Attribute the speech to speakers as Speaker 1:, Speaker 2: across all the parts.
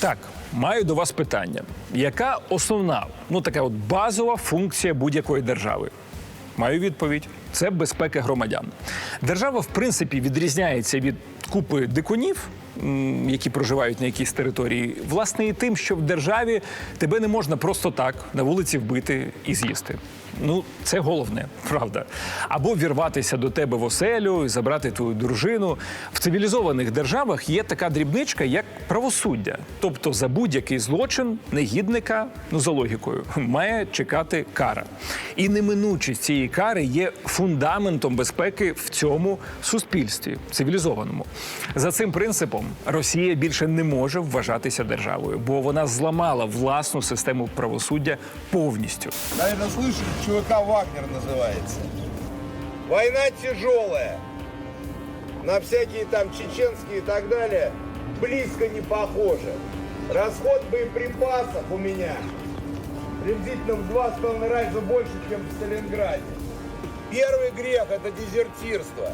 Speaker 1: Так, маю до вас питання. Яка основна, ну така от базова функція будь-якої держави? Маю відповідь: це безпека громадян. Держава, в принципі, відрізняється від купи дикунів, які проживають на якійсь території, власне, і тим, що в державі тебе не можна просто так на вулиці вбити і з'їсти. Ну, це головне, правда. Або вірватися до тебе в оселю і забрати твою дружину. В цивілізованих державах є така дрібничка, як правосуддя. Тобто за будь-який злочин негідника, ну за логікою, має чекати кара. І неминучість цієї кари є фундаментом безпеки в цьому суспільстві, цивілізованому. За цим принципом Росія більше не може вважатися державою, бо вона зламала власну систему правосуддя повністю.
Speaker 2: Наверное, слышали, ЧВК «Вагнер» называется. Война тяжелая. На всякие там чеченские и так далее близко не похоже. Расход боеприпасов у меня приблизительно в два с половиной раза больше, чем в Сталинграде. Первый грех – это дезертирство.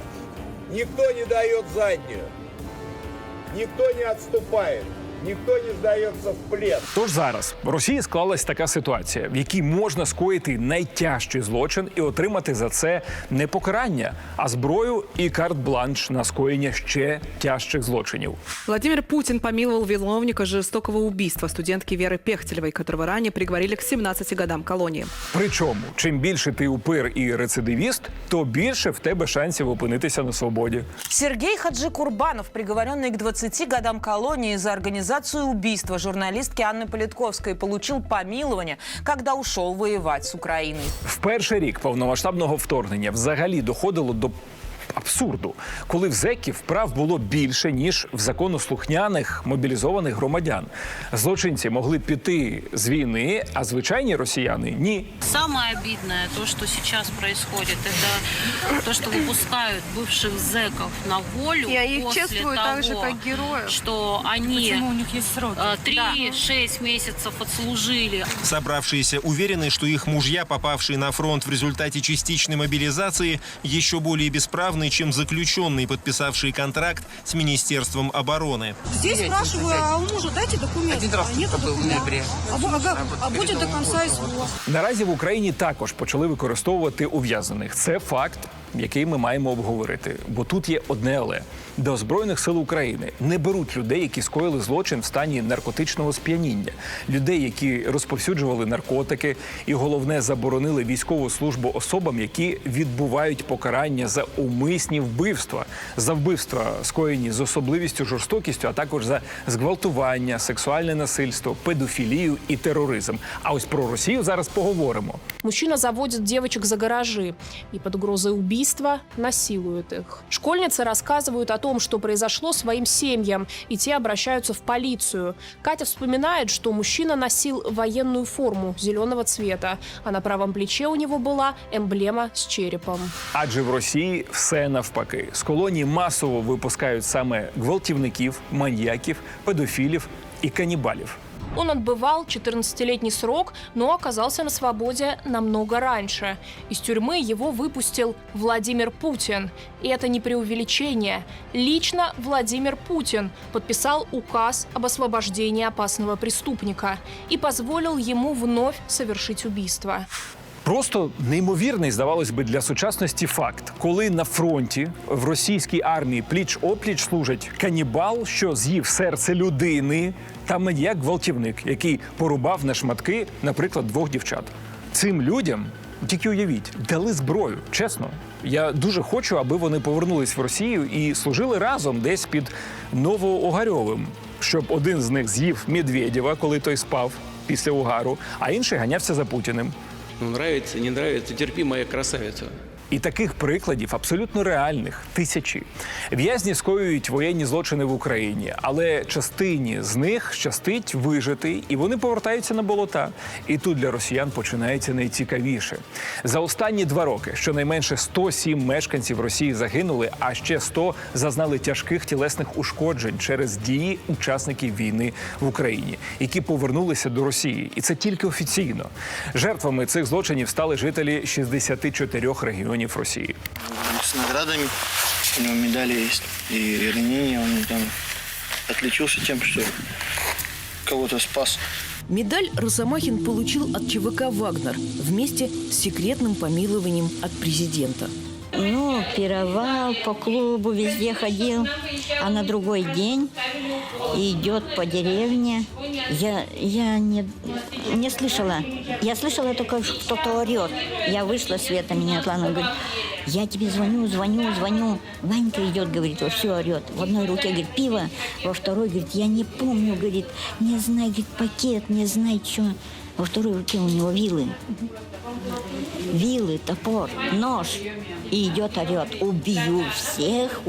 Speaker 2: Никто не дает заднюю. Никто не отступает. Никто не сдается в плен.
Speaker 1: Тож зараз в Росії склалась така ситуація, в якій можна скоїти найтяжчий злочин і отримати за це не покарання, а зброю і карт-бланш на скоєння ще тяжчих злочинів.
Speaker 3: Владимир Путин помиловал виновника жестокого убийства студентки Веры Пехтелевой, которого ранее приговорили к 17 годам колонии.
Speaker 1: Причому, чим більше ти упир і рецидивіст, то більше в тебе шансів опинитися на свободі.
Speaker 4: Сергей Хаджи Курбанов, приговоренный к 20 годам колонии за организацию убийства журналистки Анны Политковской, получил помилование, когда ушел воевать с Украиной.
Speaker 1: В перший рік повномасштабного вторгнення взагалі доходило до абсурду, коли в зеків прав було більше ніж в законослухняних мобілізованих громадян. Злочинці могли піти з війни, а звичайні росіяни ні.
Speaker 5: Самое обидное, то, что сейчас происходит, это то, что выпускают бывших зэков на волю
Speaker 6: Я их
Speaker 5: после
Speaker 6: чествую
Speaker 5: того,
Speaker 6: так же, как героев.
Speaker 5: что они
Speaker 6: Почему у них есть сроки?
Speaker 5: э, 3-6 месяцев отслужили.
Speaker 7: Собравшиеся уверены, что их мужья, попавшие на фронт в результате частичной мобилизации, еще более бесправны, чем заключенные, подписавшие контракт с Министерством обороны.
Speaker 8: Здесь спрашиваю, а у мужа дайте документы. Один раз а был в ноябре. А, бу- ага, а будет до конца СВО.
Speaker 1: Наразі в Україні також почали використовувати ув'язнених. Це факт, який ми маємо обговорити. Бо тут є одне але до збройних сил України не беруть людей, які скоїли злочин в стані наркотичного сп'яніння, людей, які розповсюджували наркотики, і головне заборонили військову службу особам, які відбувають покарання за умисні вбивства, за вбивства скоєні з особливістю жорстокістю, а також за зґвалтування, сексуальне насильство, педофілію і тероризм. А ось про Росію зараз поговоримо.
Speaker 9: Мужчина заводит девочек за гаражи и под угрозой убийства насилует их. Школьницы рассказывают о том, что произошло своим семьям, и те обращаются в полицию. Катя вспоминает, что мужчина носил военную форму зеленого цвета, а на правом плече у него была эмблема с черепом.
Speaker 1: Адже в Росії все навпаки. З колонії масово випускають саме гвалтівників, маньяків, педофілів і канібалів.
Speaker 9: Он отбывал 14-летний срок, но оказался на свободе намного раньше. Из тюрьмы его выпустил Владимир Путин. И это не преувеличение. Лично Владимир Путин подписал указ об освобождении опасного преступника и позволил ему вновь совершить убийство.
Speaker 1: Просто неймовірний, здавалось би, для сучасності факт, коли на фронті в російській армії пліч опліч служать канібал, що з'їв серце людини, та маньяк гвалтівник, який порубав на шматки, наприклад, двох дівчат. Цим людям. Тільки уявіть, дали зброю, чесно. Я дуже хочу, аби вони повернулись в Росію і служили разом десь під Новоогарьовим, щоб один з них з'їв Медведєва, коли той спав після угару, а інший ганявся за Путіним.
Speaker 10: Ну, нравится, не нравится, терпи, моя красавица.
Speaker 1: І таких прикладів абсолютно реальних тисячі. В'язні скоюють воєнні злочини в Україні, але частині з них щастить вижити, і вони повертаються на болота. І тут для росіян починається найцікавіше. За останні два роки щонайменше 107 мешканців Росії загинули, а ще 100 зазнали тяжких тілесних ушкоджень через дії учасників війни в Україні, які повернулися до Росії, і це тільки офіційно. Жертвами цих злочинів стали жителі 64 регіонів Росії.
Speaker 11: с наградами. У него медали есть и ранения, он там
Speaker 10: отличился тем, что кого-то спас.
Speaker 6: Медаль Росомахин получил от ЧВК «Вагнер» вместе с секретным помилованием от президента.
Speaker 8: Ну, пировал по клубу, везде ходил. А на другой день идет по деревне. Я, я не, не слышала. Я слышала только, кто-то орет. Я вышла, Света меня отла, говорит, я тебе звоню, звоню, звоню. Ванька идет, говорит, во все орет. В одной руке, говорит, пиво, во второй, говорит, я не помню, говорит, не знаю, говорит, пакет, не знаю, что. Во второй руке у него вилы. Вилы, топор, нож. И идет, орет, убью всех,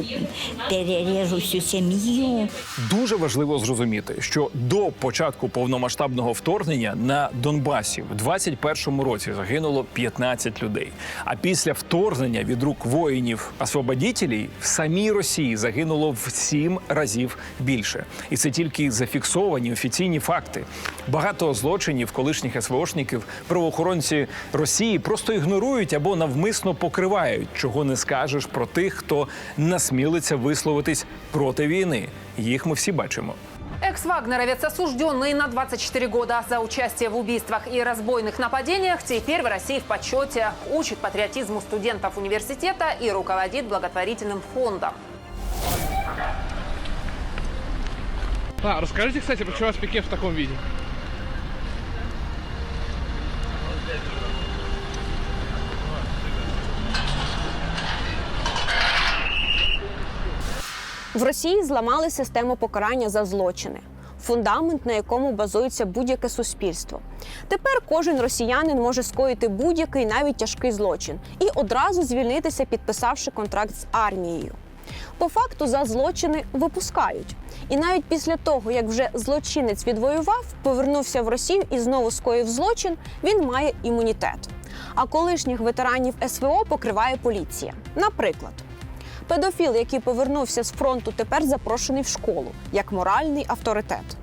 Speaker 8: перережу всю семью.
Speaker 1: Дуже важливо зрозуміти, що до початку повномасштабного вторгнення на Донбасі в 21-му році загинуло 15 людей. А після вторгнення від рук воїнів освободітелів в самій Росії загинуло в сім разів більше. І це тільки зафіксовані офіційні факти. Багато злочинів колишніх СВОшників правоохоронці Росії просто ігнорують або навмисно покривають, чого не скажеш про тих, хто насмілиться висловитись проти війни. Їх ми всі бачимо.
Speaker 11: Экс-вагнеровец, осужденный на 24 года за участие в убийствах и разбойных нападениях, теперь в России в почете, учит патриотизму студентов университета и руководит благотворительным фондом.
Speaker 12: А, расскажите, кстати, почему у вас пике в таком виде?
Speaker 8: В Росії зламали систему покарання за злочини, фундамент, на якому базується будь-яке суспільство. Тепер кожен росіянин може скоїти будь-який навіть тяжкий злочин і одразу звільнитися, підписавши контракт з армією. По факту за злочини випускають. І навіть після того, як вже злочинець відвоював, повернувся в Росію і знову скоїв злочин, він має імунітет. А колишніх ветеранів СВО покриває поліція. Наприклад, Педофіл, який повернувся з фронту, тепер запрошений в школу як моральний авторитет.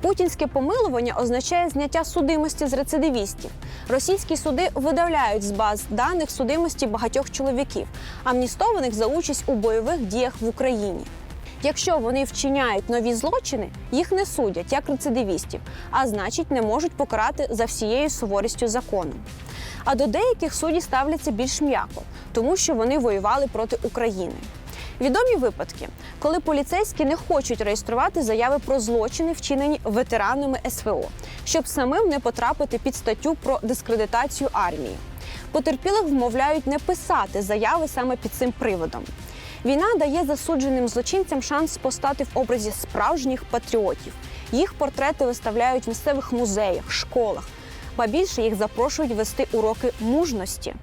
Speaker 8: Путінське помилування означає зняття судимості з рецидивістів. Російські суди видаляють з баз даних судимості багатьох чоловіків, амністованих за участь у бойових діях в Україні. Якщо вони вчиняють нові злочини, їх не судять як рецидивістів, а значить, не можуть покарати за всією суворістю закону. А до деяких судді ставляться більш м'яко, тому що вони воювали проти України. Відомі випадки, коли поліцейські не хочуть реєструвати заяви про злочини, вчинені ветеранами СВО, щоб самим не потрапити під статтю про дискредитацію армії. Потерпілих вмовляють не писати заяви саме під цим приводом. Війна дає засудженим злочинцям шанс постати в образі справжніх патріотів. Їх портрети виставляють в місцевих музеях, школах, ба більше їх запрошують вести уроки мужності.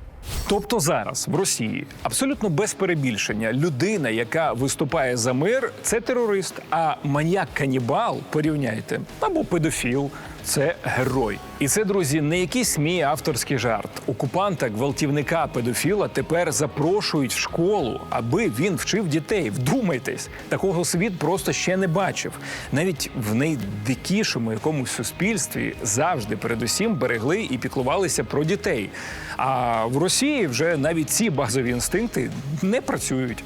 Speaker 1: Тобто зараз в Росії абсолютно без перебільшення людина, яка виступає за мир, це терорист. А маньяк-канібал, порівняйте, або педофіл. Це герой, і це друзі, не якийсь мій авторський жарт. Окупанта, гвалтівника, педофіла тепер запрошують в школу, аби він вчив дітей. Вдумайтесь, такого світ просто ще не бачив. Навіть в найдикішому якомусь суспільстві завжди, передусім, берегли і піклувалися про дітей. А в Росії вже навіть ці базові інстинкти не працюють.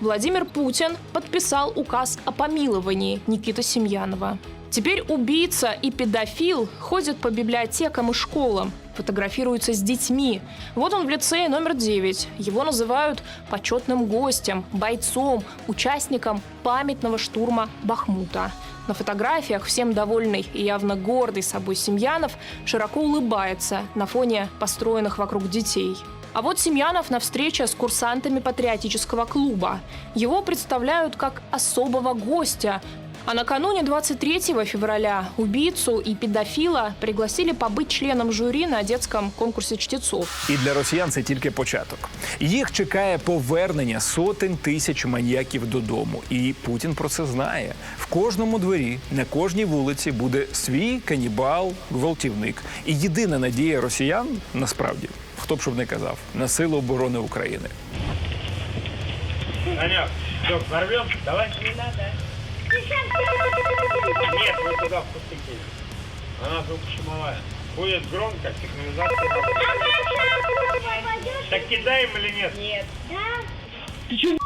Speaker 9: Владимир Путин подписал указ о помиловании Никиты Семьянова. Теперь убийца и педофил ходят по библиотекам и школам, фотографируются с детьми. Вот он в лицее номер 9. Его называют почетным гостем, бойцом, участником памятного штурма Бахмута. На фотографиях всем довольный и явно гордый собой Семьянов широко улыбается на фоне построенных вокруг детей. А вот Семьянов на встрече с курсантами патриотического клуба. Его представляют как особого гостя. А накануне 23 февраля убийцу и педофила пригласили побыть членом жюри на детском конкурсе чтецов.
Speaker 1: І для росіян це тільки початок. Їх чекає повернення сотень тисяч маньяків додому. І Путін про це знає. В кожному дворі, на кожній вулиці буде свій канібал, гвалтівник. І єдина надія росіян насправді, хто б щоб не казав, на сили оборони України.
Speaker 2: Санек, все, взорвем? Давай. Не надо. Нет, вы туда впустите. Она звукошумовая. Будет громко, сигнализация. Так кидаем или нет? Нет. Да. Ты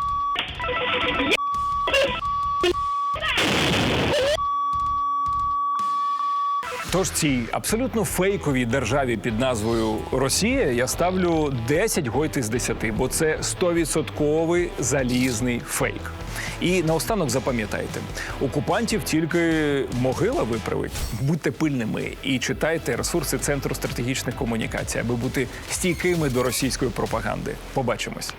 Speaker 1: Тож цій абсолютно фейковій державі під назвою Росія я ставлю 10 гойт із 10, бо це 100% залізний фейк. І наостанок запам'ятайте, окупантів тільки могила виправить. Будьте пильними і читайте ресурси Центру стратегічних комунікацій, аби бути стійкими до російської пропаганди. Побачимось.